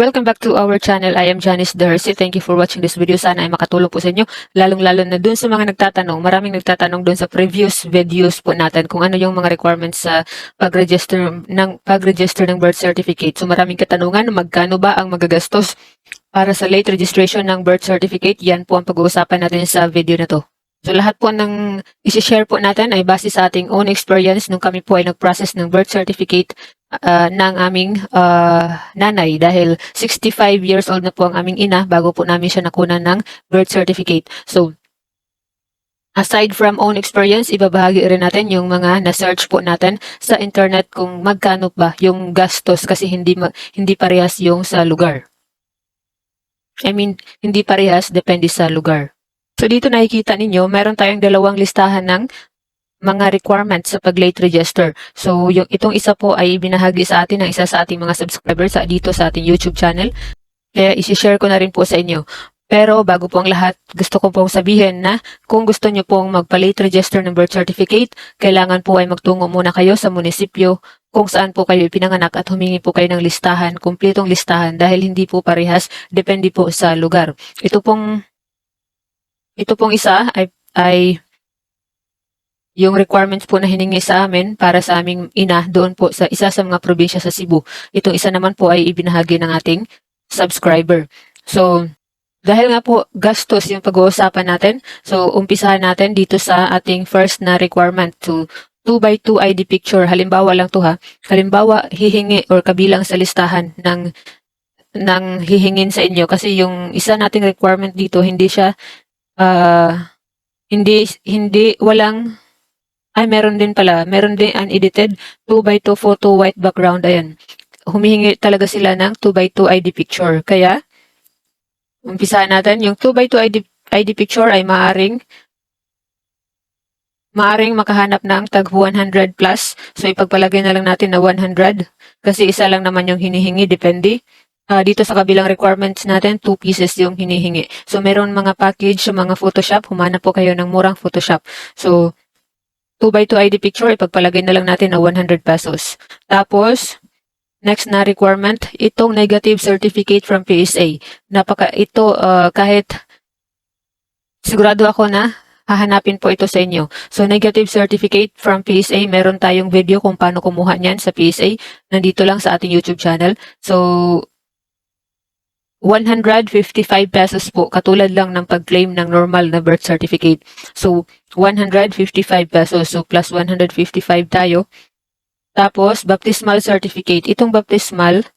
Welcome back to our channel. I am Janice Darcy. Thank you for watching this video. Sana ay makatulong po sa inyo. Lalong-lalo na dun sa mga nagtatanong. Maraming nagtatanong dun sa previous videos po natin kung ano yung mga requirements sa pag-register ng pag-register ng birth certificate. So maraming katanungan, magkano ba ang magagastos para sa late registration ng birth certificate? Yan po ang pag-uusapan natin sa video na to. So lahat po ng isi-share po natin ay base sa ating own experience nung kami po ay nag-process ng birth certificate uh, ng aming uh, nanay dahil 65 years old na po ang aming ina bago po namin siya nakunan ng birth certificate. So, aside from own experience, ibabahagi rin natin yung mga na-search po natin sa internet kung magkano ba yung gastos kasi hindi hindi parehas yung sa lugar. I mean, hindi parehas depende sa lugar. So dito nakikita ninyo, meron tayong dalawang listahan ng mga requirements sa pag-late register. So, yung itong isa po ay binahagi sa atin ng isa sa ating mga subscribers sa dito sa ating YouTube channel. Kaya isi-share ko na rin po sa inyo. Pero bago po ang lahat, gusto ko pong sabihin na kung gusto nyo pong magpa-late register ng birth certificate, kailangan po ay magtungo muna kayo sa munisipyo kung saan po kayo pinanganak at humingi po kayo ng listahan, kumpletong listahan dahil hindi po parehas, depende po sa lugar. Ito pong ito pong isa ay, ay yung requirements po na hiningi sa amin para sa aming ina doon po sa isa sa mga probinsya sa Cebu. Itong isa naman po ay ibinahagi ng ating subscriber. So, dahil nga po gastos yung pag-uusapan natin, so umpisahan natin dito sa ating first na requirement to 2 by 2 ID picture. Halimbawa lang to ha. Halimbawa, hihingi or kabilang sa listahan ng ng hihingin sa inyo kasi yung isa nating requirement dito hindi siya ah hindi hindi walang ay meron din pala. Meron din unedited 2 by 2 photo white background. Ayan. Humihingi talaga sila ng 2 by 2 ID picture. Kaya umpisahan natin. Yung 2 by 2 ID ID picture ay maaring maaring makahanap ng tag 100 plus. So ipagpalagay na lang natin na 100 kasi isa lang naman yung hinihingi depende. Ah, dito sa kabilang requirements natin, two pieces yung hinihingi. So, meron mga package sa mga Photoshop. Humanap po kayo ng murang Photoshop. So, 2 by 2 ID picture, ipagpalagay na lang natin na 100 pesos. Tapos, next na requirement, itong negative certificate from PSA. Napaka, ito, ah, kahit sigurado ako na hahanapin po ito sa inyo. So, negative certificate from PSA, meron tayong video kung paano kumuha niyan sa PSA. Nandito lang sa ating YouTube channel. So, 155 pesos po, katulad lang ng pag-claim ng normal na birth certificate. So, 155 pesos. So, plus 155 tayo. Tapos, baptismal certificate. Itong baptismal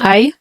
ay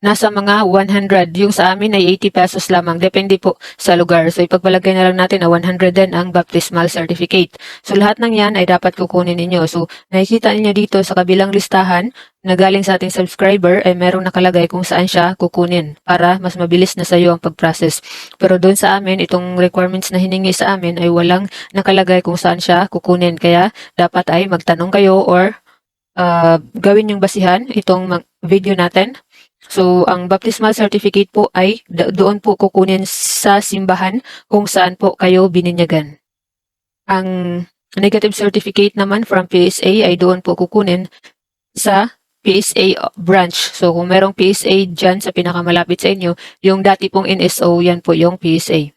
nasa mga 100. Yung sa amin ay 80 pesos lamang. Depende po sa lugar. So, ipagpalagay na lang natin na 100 din ang baptismal certificate. So, lahat ng yan ay dapat kukunin ninyo. So, nakikita ninyo dito sa kabilang listahan na galing sa ating subscriber ay merong nakalagay kung saan siya kukunin para mas mabilis na sa iyo ang pag-process. Pero doon sa amin, itong requirements na hiningi sa amin ay walang nakalagay kung saan siya kukunin. Kaya dapat ay magtanong kayo or uh, gawin yung basihan itong video natin So, ang baptismal certificate po ay do- doon po kukunin sa simbahan kung saan po kayo bininyagan. Ang negative certificate naman from PSA ay doon po kukunin sa PSA branch. So, kung merong PSA dyan sa pinakamalapit sa inyo, yung dati pong NSO, yan po yung PSA.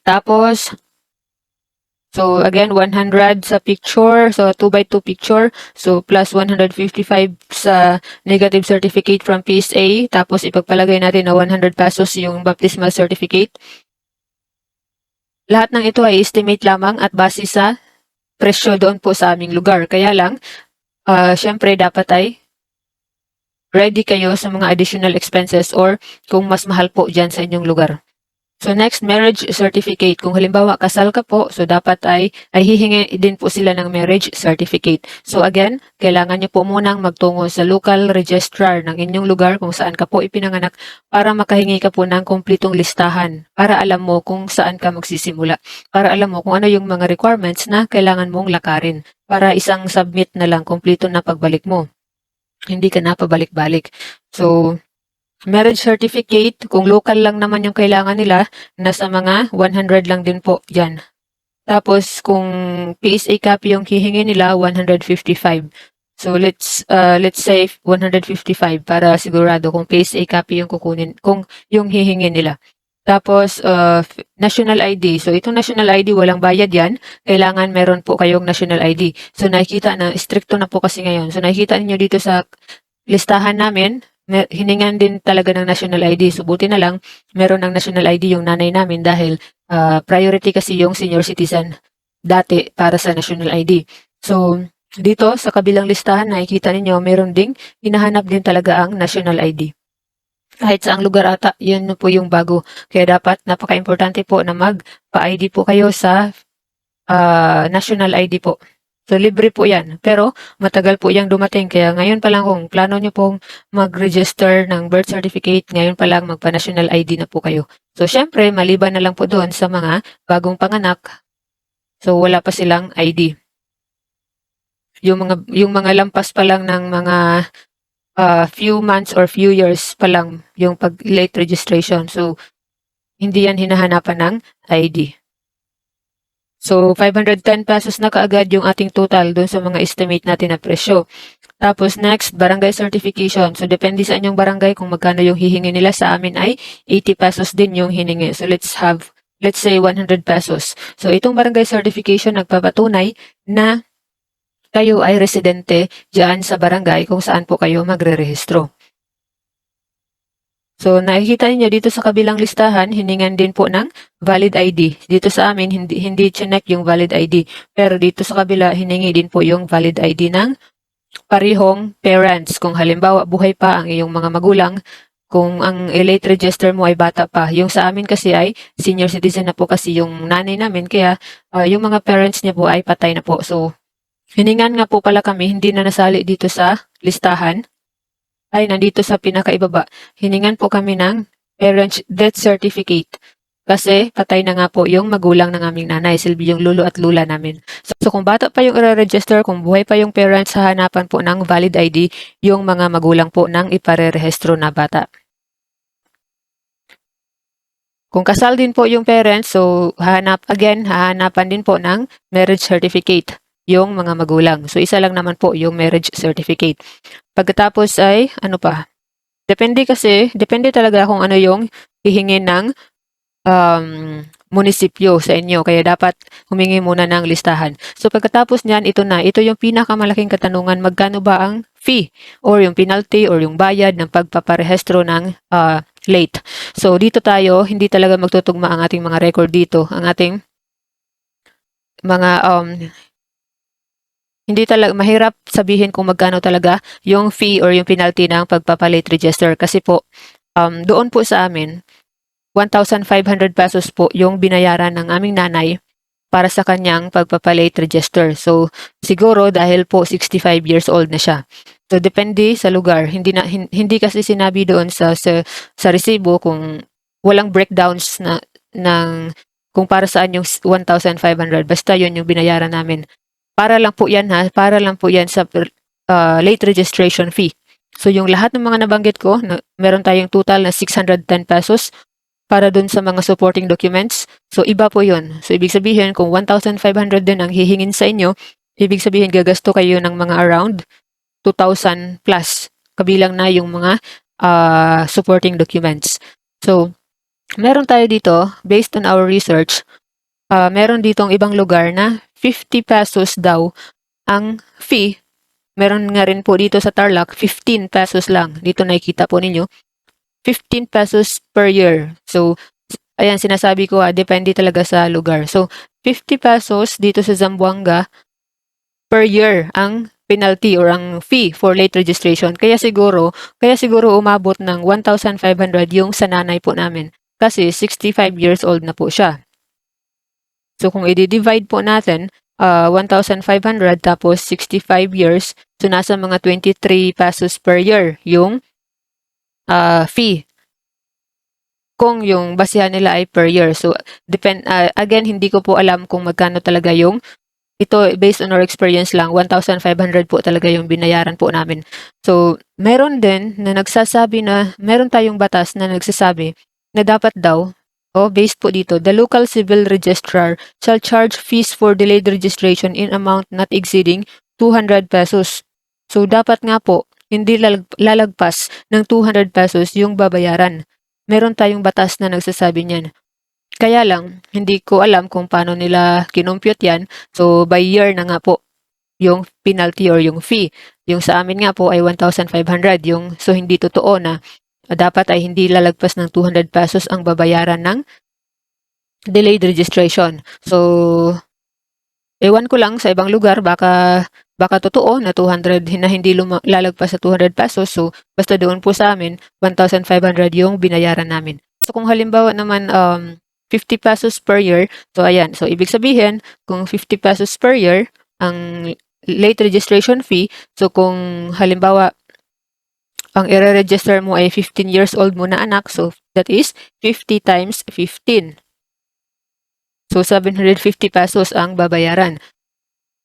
Tapos, So again, 100 sa picture. So 2 by 2 picture. So plus 155 sa negative certificate from PSA. Tapos ipagpalagay natin na 100 pesos yung baptismal certificate. Lahat ng ito ay estimate lamang at base sa presyo doon po sa aming lugar. Kaya lang, uh, syempre dapat ay ready kayo sa mga additional expenses or kung mas mahal po dyan sa inyong lugar. So next, marriage certificate. Kung halimbawa kasal ka po, so dapat ay, ay hihingi din po sila ng marriage certificate. So again, kailangan nyo po munang magtungo sa local registrar ng inyong lugar kung saan ka po ipinanganak para makahingi ka po ng kumpletong listahan para alam mo kung saan ka magsisimula. Para alam mo kung ano yung mga requirements na kailangan mong lakarin para isang submit na lang kumpleto na pagbalik mo. Hindi ka na pabalik-balik. So, Marriage certificate, kung local lang naman yung kailangan nila, nasa mga 100 lang din po yan. Tapos kung PSA copy yung hihingi nila, 155. So let's uh, let's say 155 para sigurado kung PSA copy yung kukunin, kung yung hihingi nila. Tapos uh, national ID. So itong national ID walang bayad 'yan. Kailangan meron po kayong national ID. So nakikita na stricto na po kasi ngayon. So nakikita niyo dito sa listahan namin, hiningan din talaga ng national ID. So buti na lang meron ng national ID yung nanay namin dahil uh, priority kasi yung senior citizen dati para sa national ID. So dito sa kabilang listahan nakikita ninyo meron ding hinahanap din talaga ang national ID. Kahit sa ang lugar ata, yun po yung bago. Kaya dapat napaka-importante po na mag-pa-ID po kayo sa ah, national ID po. So libre po yan. Pero matagal po yung dumating. Kaya ngayon pa lang kung plano nyo pong mag-register ng birth certificate, ngayon pa lang magpa-national ID na po kayo. So syempre, maliban na lang po doon sa mga bagong panganak. So wala pa silang ID. Yung mga yung mga lampas pa lang ng mga uh, few months or few years pa lang yung pag late registration. So, hindi yan hinahanapan ng ID. So, 510 pesos na kaagad yung ating total dun sa mga estimate natin na presyo. Tapos next, barangay certification. So, depende sa inyong barangay kung magkano yung hihingi nila. Sa amin ay 80 pesos din yung hiningi. So, let's have, let's say 100 pesos. So, itong barangay certification nagpapatunay na kayo ay residente dyan sa barangay kung saan po kayo magre-rehistro. So, nakikita niyo dito sa kabilang listahan, hiningan din po ng valid ID. Dito sa amin, hindi, hindi chinek yung valid ID. Pero dito sa kabila, hiningi din po yung valid ID ng parihong parents. Kung halimbawa, buhay pa ang iyong mga magulang, kung ang late register mo ay bata pa. Yung sa amin kasi ay senior citizen na po kasi yung nanay namin. Kaya ah, yung mga parents niya po ay patay na po. So, Hiningan nga po pala kami, hindi na nasali dito sa listahan. Ay, nandito sa pinakaibaba. Hiningan po kami ng parents death certificate. Kasi patay na nga po yung magulang ng aming nanay, silbi yung lulo at lula namin. So, so kung bata pa yung i-register, kung buhay pa yung parents, hahanapan po ng valid ID yung mga magulang po ng iparerehistro na bata. Kung kasal din po yung parents, so hahanap again, hahanapan din po ng marriage certificate yung mga magulang. So, isa lang naman po yung marriage certificate. Pagkatapos ay, ano pa? Depende kasi, depende talaga kung ano yung hihingin ng um, munisipyo sa inyo. Kaya dapat humingi muna ng listahan. So, pagkatapos niyan, ito na. Ito yung pinakamalaking katanungan. Magkano ba ang fee or yung penalty or yung bayad ng pagpaparehistro ng uh, late. So, dito tayo, hindi talaga magtutugma ang ating mga record dito. Ang ating mga um, hindi talaga mahirap sabihin kung magkano talaga yung fee or yung penalty ng pagpapalate register kasi po um, doon po sa amin 1,500 pesos po yung binayaran ng aming nanay para sa kanyang pagpapalate register. So siguro dahil po 65 years old na siya. So depende sa lugar. Hindi na hin- hindi kasi sinabi doon sa sa, sa resibo kung walang breakdowns na ng kung para saan yung 1,500 basta yun yung binayaran namin. Para lang po yan ha, para lang po yan sa uh, late registration fee. So yung lahat ng mga nabanggit ko, na, meron tayong total na 610 pesos para dun sa mga supporting documents. So iba po yun. So ibig sabihin kung 1,500 din ang hihingin sa inyo, ibig sabihin gagasto kayo ng mga around 2,000 plus. Kabilang na yung mga uh, supporting documents. So meron tayo dito, based on our research, uh, meron ditong ibang lugar na 50 pesos daw ang fee. Meron nga rin po dito sa Tarlac, 15 pesos lang. Dito nakikita po ninyo, 15 pesos per year. So, ayan, sinasabi ko, ah, depende talaga sa lugar. So, 50 pesos dito sa Zamboanga per year ang penalty or ang fee for late registration. Kaya siguro, kaya siguro umabot ng 1,500 yung sa nanay po namin. Kasi 65 years old na po siya. So kung i-divide po natin, uh, 1,500 tapos 65 years, so nasa mga 23 pesos per year yung uh, fee. Kung yung basihan nila ay per year. So depend uh, again hindi ko po alam kung magkano talaga yung ito based on our experience lang 1,500 po talaga yung binayaran po namin. So meron din na nagsasabi na meron tayong batas na nagsasabi na dapat daw O, based po dito, the local civil registrar shall charge fees for delayed registration in amount not exceeding 200 pesos. So, dapat nga po, hindi lalag- lalagpas ng 200 pesos yung babayaran. Meron tayong batas na nagsasabi niyan. Kaya lang, hindi ko alam kung paano nila kinompute yan. So, by year na nga po yung penalty or yung fee. Yung sa amin nga po ay 1,500. Yung, so, hindi totoo na dapat ay hindi lalagpas ng 200 pesos ang babayaran ng delayed registration. So, ewan ko lang sa ibang lugar, baka baka totoo na 200 na hindi lalagpas sa 200 pesos. So, basta doon po sa amin, 1,500 yung binayaran namin. So, kung halimbawa naman um, 50 pesos per year, so ayan. So, ibig sabihin, kung 50 pesos per year, ang late registration fee, so kung halimbawa, ang i-register mo ay 15 years old mo na anak, so that is 50 times 15. So, 750 pesos ang babayaran.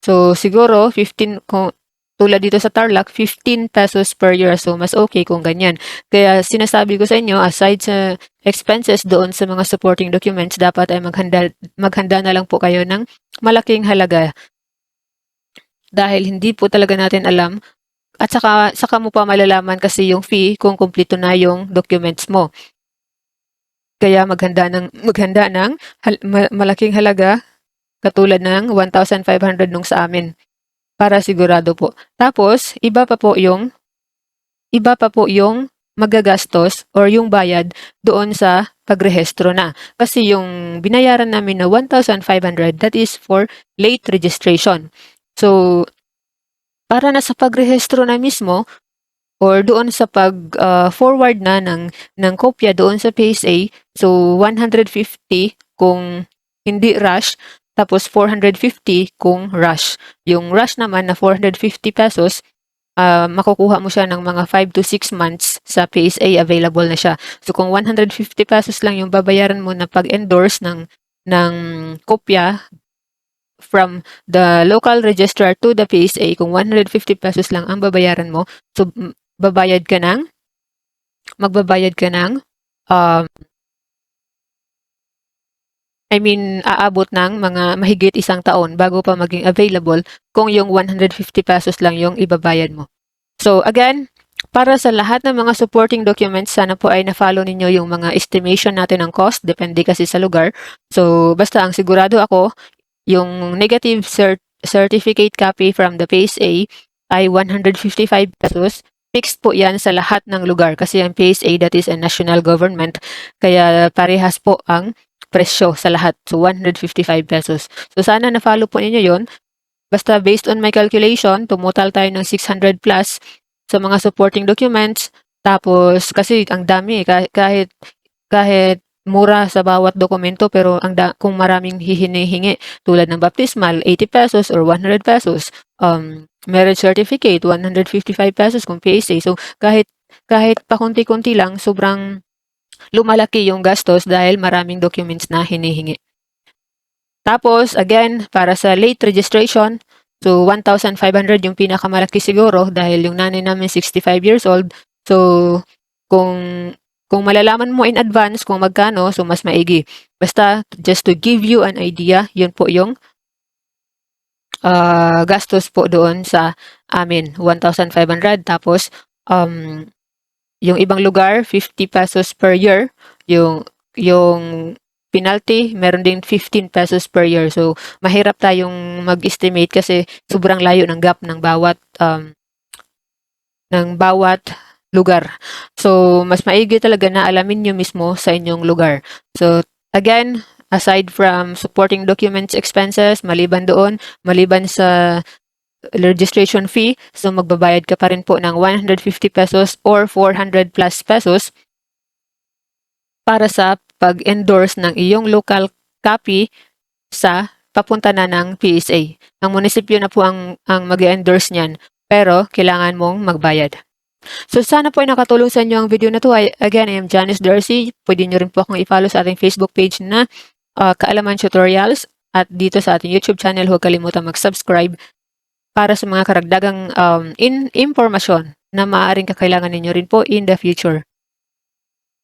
So, siguro, 15, kung tulad dito sa Tarlac, 15 pesos per year. So, mas okay kung ganyan. Kaya, sinasabi ko sa inyo, aside sa expenses doon sa mga supporting documents, dapat ay maghanda, maghanda na lang po kayo ng malaking halaga. Dahil hindi po talaga natin alam at saka, saka mo pa malalaman kasi yung fee kung kumpleto na yung documents mo. Kaya maghanda ng, maghanda ng hal- ma- malaking halaga katulad ng 1,500 nung sa amin para sigurado po. Tapos, iba pa po yung iba pa po yung magagastos or yung bayad doon sa pagrehistro na. Kasi yung binayaran namin na 1,500, that is for late registration. So, para na sa pagrehistro na mismo, or doon sa pag-forward na ng, ng kopya doon sa PSA, so 150 kung hindi rush, tapos 450 kung rush. Yung rush naman na 450 pesos, ah, makukuha mo siya ng mga 5 to 6 months sa PSA available na siya. So kung 150 pesos lang yung babayaran mo na pag-endorse ng ng kopya from the local registrar to the PSA, kung 150 pesos lang ang babayaran mo, so babayad ka ng magbabayad ka ng um, I mean, aabot ng mga mahigit isang taon bago pa maging available kung yung 150 pesos lang yung ibabayad mo. So again, para sa lahat ng mga supporting documents, sana po ay na-follow ninyo yung mga estimation natin ng cost, depende kasi sa lugar. So basta ang sigurado ako, yung negative cert- certificate copy from the PSA ay 155 pesos. Fixed po yan sa lahat ng lugar kasi ang PSA that is a national government. Kaya parehas po ang presyo sa lahat. So, 155 pesos. So, sana na-follow po ninyo yon Basta based on my calculation, tumutal tayo ng 600 plus sa mga supporting documents. Tapos, kasi ang dami, eh, kahit, kahit mura sa bawat dokumento, pero ang da- kung maraming hihinihingi, tulad ng baptismal, 80 pesos or 100 pesos. Um, marriage certificate, 155 pesos kung PSA. So, kahit, kahit pakunti-kunti lang, sobrang lumalaki yung gastos dahil maraming documents na hinihingi. Tapos, again, para sa late registration, so 1,500 yung pinakamalaki siguro dahil yung nanay namin 65 years old. So, kung kung malalaman mo in advance kung magkano, so mas maigi. Basta, just to give you an idea, yun po yung ah, gastos po doon sa amin, 1,500. Tapos, um, yung ibang lugar, 50 pesos per year. Yung, yung penalty, meron din 15 pesos per year. So, mahirap tayong mag-estimate kasi sobrang layo ng gap ng bawat um, ng bawat lugar. So, mas maigi talaga na alamin nyo mismo sa inyong lugar. So, again, aside from supporting documents expenses, maliban doon, maliban sa registration fee, so magbabayad ka pa rin po ng 150 pesos or 400 plus pesos para sa pag-endorse ng iyong local copy sa papunta na ng PSA. Ang munisipyo na po ang, ang mag-endorse niyan, pero kailangan mong magbayad. So sana po ay nakatulong sa inyo ang video na to. I, again, I am Janice Darcy. Pwede nyo rin po akong i-follow sa ating Facebook page na uh, Kaalaman Tutorials at dito sa ating YouTube channel, huwag kalimutan mag-subscribe para sa mga karagdagang um, in impormasyon na maaaring kakailangan ninyo rin po in the future.